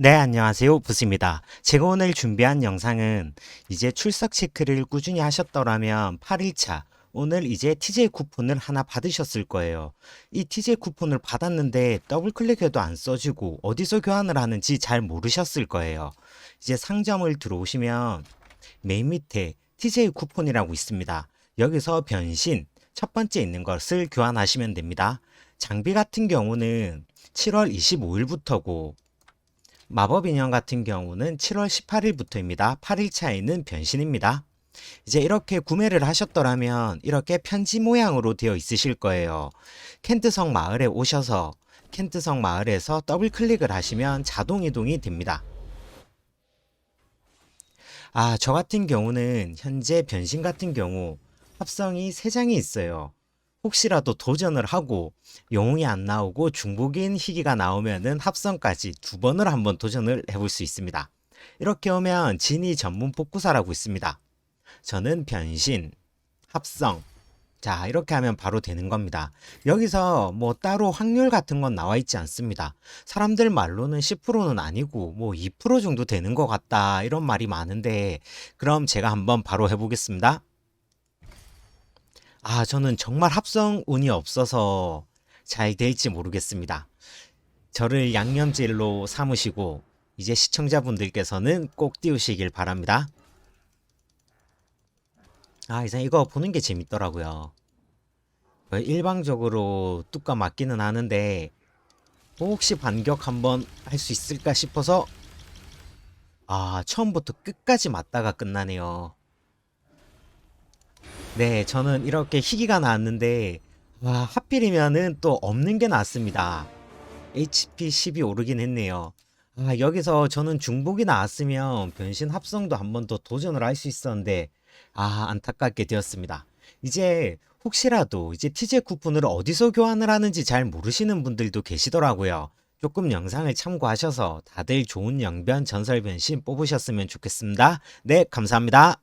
네, 안녕하세요. 부스입니다. 제가 오늘 준비한 영상은 이제 출석 체크를 꾸준히 하셨더라면 8일차 오늘 이제 TJ 쿠폰을 하나 받으셨을 거예요. 이 TJ 쿠폰을 받았는데 더블 클릭해도 안 써지고 어디서 교환을 하는지 잘 모르셨을 거예요. 이제 상점을 들어오시면 맨 밑에 TJ 쿠폰이라고 있습니다. 여기서 변신 첫 번째 있는 것을 교환하시면 됩니다. 장비 같은 경우는 7월 25일부터고 마법 인형 같은 경우는 7월 18일부터입니다. 8일 차에는 변신입니다. 이제 이렇게 구매를 하셨더라면 이렇게 편지 모양으로 되어 있으실 거예요. 켄트성 마을에 오셔서 켄트성 마을에서 더블 클릭을 하시면 자동 이동이 됩니다. 아, 저 같은 경우는 현재 변신 같은 경우 합성이 3장이 있어요. 혹시라도 도전을 하고 영웅이 안 나오고 중복인 희귀가 나오면은 합성까지 두 번을 한번 도전을 해볼 수 있습니다. 이렇게 오면 진이 전문 복구사라고 있습니다. 저는 변신, 합성. 자, 이렇게 하면 바로 되는 겁니다. 여기서 뭐 따로 확률 같은 건 나와 있지 않습니다. 사람들 말로는 10%는 아니고 뭐 2% 정도 되는 것 같다. 이런 말이 많은데, 그럼 제가 한번 바로 해보겠습니다. 아, 저는 정말 합성 운이 없어서 잘 될지 모르겠습니다. 저를 양념질로 삼으시고 이제 시청자분들께서는 꼭 띄우시길 바랍니다. 아, 이제 이거 보는 게 재밌더라고요. 뭐 일방적으로 뚜까 맞기는 하는데 뭐 혹시 반격 한번 할 수 있을까 싶어서 아, 처음부터 끝까지 맞다가 끝나네요. 네, 저는 이렇게 희귀가 나왔는데 와, 하필이면은 또 없는 게 나왔습니다. HP 10이 오르긴 했네요. 아, 여기서 저는 중복이 나왔으면 변신 합성도 한 번 더 도전을 할 수 있었는데 아, 안타깝게 되었습니다. 이제 혹시라도 이제 TJ 쿠폰을 어디서 교환을 하는지 잘 모르시는 분들도 계시더라고요. 조금 영상을 참고하셔서 다들 좋은 영변 전설 변신 뽑으셨으면 좋겠습니다. 네, 감사합니다.